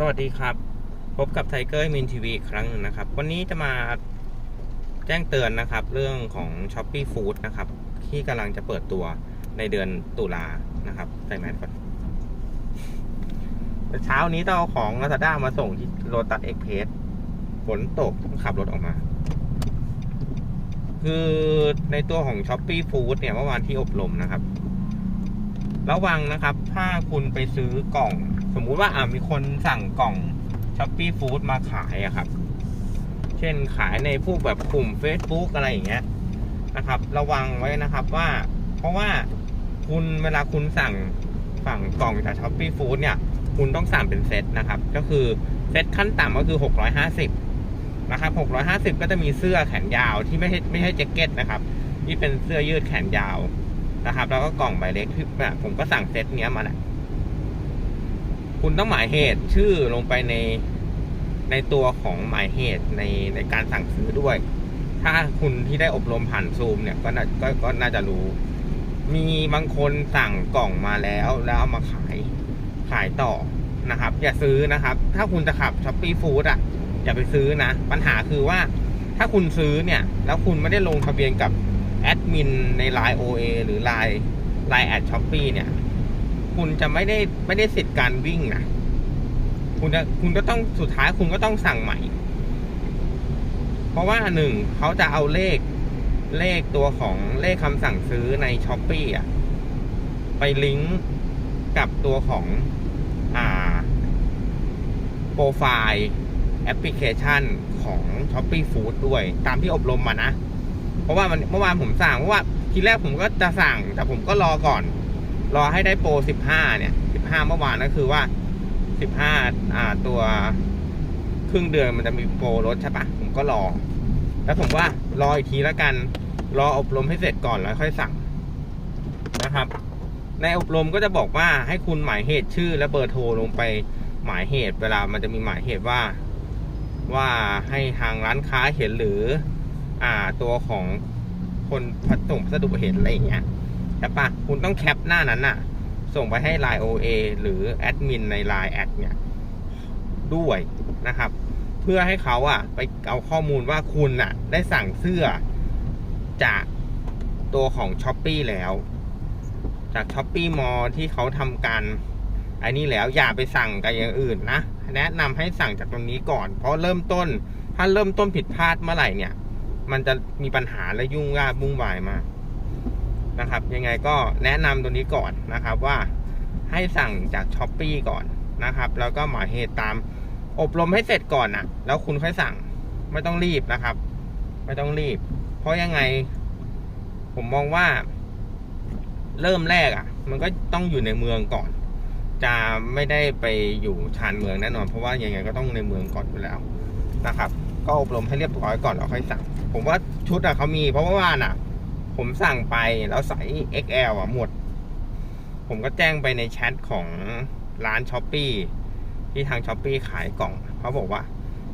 สวัสดีครับ พบกับไทเกอร์มินทีวีครั้งหนึ่งนะครับ วันนี้จะมาแจ้งเตือนนะครับ เรื่องของ s h อ p e e Food นะครับ ที่กำลังจะเปิดตัวในเดือนตุลานะครับใส่แมสก่อนเช้านี้ต้องเอาของ Lazada มาส่งที่โ o ตัสเอ็กเพสฝนตกต้องขับรถออกมา คือในตัวของ s h อ p e e Food เนี่ยเมื่อวานที่อบรมนะครับ ระวังนะครับ ถ้าคุณไปซื้อกล่อง สมมุติว่าอ่ามีคนสั่งกล่องช้อปปี้ฟู้ดมาขายอะครับ เช่นขายในพวกแบบกลุ่ม Facebook อะไรอย่างเงี้ยนะครับ ระวังไว้นะครับว่า เพราะว่าคุณเวลาคุณสั่งสั่งกล่องจากช้อปปี้ฟู้ดเนี่ย คุณต้องสั่งเป็นเซตนะครับ ก็คือเซตขั้นต่ำก็คือ 650 นะครับ 650 ก็จะมีเสื้อแขนยาวที่ไม่ใช่ไม่ใช่แจ็คเก็ตนะครับที่เป็นเสื้อยืดแขนยาวนะครับ แล้วก็กล่องใบเล็กที่แบบผมก็สั่งเซตเนี้ยมาแหละ คุณต้องหมายเหตุชื่อลงไปในในตัวของหมายเหตุในในการสั่งซื้อด้วย ถ้าคุณที่ได้อบรมผ่านซูมเนี่ยก็น่าก็ก็น่าจะรู้ มีบางคนสั่งกล่องมาแล้วแล้วเอามาขายขายต่อนะครับ อย่าซื้อนะครับ ถ้าคุณจะขับช้อปปี้ฟู้ดอะ อย่าไปซื้อนะ ปัญหาคือว่าถ้าคุณซื้อเนี่ย แล้วคุณไม่ได้ลงทะเบียนกับแอดมินใน Line OA หรือ Line Line แอดช้อปปีเนี่ย คุณจะไม่ได้ไม่ได้สิทธิ์การวิ่งนะคุณจะคุณก็ต้องสุดท้ายคุณก็ต้องสั่งใหม่ เพราะว่าหนึ่งเขาจะเอาเลขเลขตัวของเลขคำสั่งซื้อในช้อปปีอะ ไปลิงก์กับตัวของ อ่าโปรไฟล์แอปพลิเคชันของ s h o p e e Food ด้วย ตามที่อบรมมานะ เพราะว่ามันเมื่อวานผมสั่งเพราะว่าทีแรกผมก็จะสั่ง แต่ผมก็รอก่อน รอให้ได้โปรสิบห้าเนี่ยสิบห้าเมื่อวานก็คือว่าสิบห้าอ่าตัวครึ่งเดือนมันจะมีโปรลดใช่ปะผมก็รอ แล้วผมว่ารออีกทีแล้วกัน รออบรมให้เสร็จก่อนแล้วค่อยสั่งนะครับ ในอบรมก็จะบอกว่าให้คุณหมายเหตุชื่อและเบอร์โทรลงไปหมายเหตุเวลามันจะมีหมายเหตุว่า ว่าให้ทางร้านค้าเห็นหรือ อ่าตัวของคนพัส่งพัสดุเห็นอะไรอย่างเงี้ย ใช่ปะคุณต้องแคปหน้านั้นน่ะ ส่งไปให้ Line OA หรือแอดมินใน Line แอดเนี่ยด้วยนะครับ เพื่อให้เขาอะ ไปเอาข้อมูลว่าคุณอะ ได้สั่งเสื้อจากตัวของ s h อ p e e แล้ว จาก s h อ p e e มอที่เขาทำการไอ้นี่แล้วอย่าไปสั่งกับอย่างอื่นนะ แนะนำให้สั่งจากตรงนี้ก่อน เพราะเริ่มต้น ถ้าเริ่มต้นผิดพลาดเมื่อไหร่เนี่ย มันจะมีปัญหาและยุ่งยากวุ่นวายมาก นะครับ ยังไงก็แนะนำตัวนี้ก่อนนะครับว่าให้สั่งจากช้อปปีก่อนนะครับ แล้วก็หมายเหตุตามอบรมให้เสร็จก่อนนะแล้วคุณค่อยสั่งไม่ต้องรีบนะครับ ไม่ต้องรีบ เพราะยังไง ผมมองว่า เริ่มแรกอะ่ะ มันก็ต้องอยู่ในเมืองก่อน จะไม่ได้ไปอยู่ชานเมืองแน่นอน เพราะว่ายังไงก็ต้องในเมืองก่อนอยู่แล้วนะครับ ก็อบรมให้เรียบร้อยก่อนแล้วค่อยสั่ง ผมว่าชุดอะเขามี เพราะว่าว่านอะ ผมสั่งไปแล้วใส่ XL อะหมด ผมก็แจ้งไปในแชทของร้านช้อปปีที่ทางช้อปปีขายกล่องเขาบอกว่า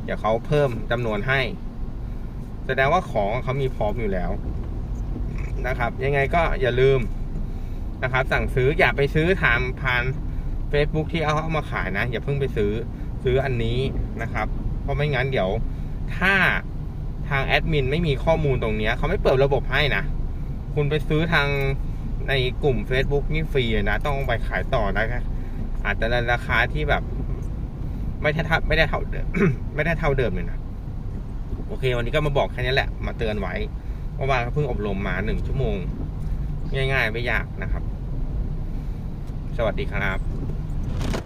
เดี๋ยวเขาเพิ่มจำนวนให้ แสดงว่าของเขามีพร้อมอยู่แล้วนะครับ ยังไงก็อย่าลืมนะครับ สั่งซื้ออย่าไปซื้อทางผ่าน Facebook ที่เอาเอามาขายนะ อย่าเพิ่งไปซื้อซื้ออันนี้นะครับ เพราะไม่งั้นเดี๋ยว ถ้าทางแอดมินไม่มีข้อมูลตรงนี้เขาไม่เปิดระบบให้นะ คุณไปซื้อทางในกลุ่ม Facebook นี่ฟรีนะต้องไปขายต่อนะครับอาจจะในราคาที่แบบ ไม่ได้เท่าไม่ได้เท่าเดิมไม่ได้เท่าเดิมเลยนะโอเค วันนี้ก็มาบอกแค่นี้แหละ มาเตือนไว้เพราะวานเขาเพิ่งอบรมมาหนึ่งชั่วโมง ง่าย ๆ ไม่ยากนะครับ สวัสดีครับ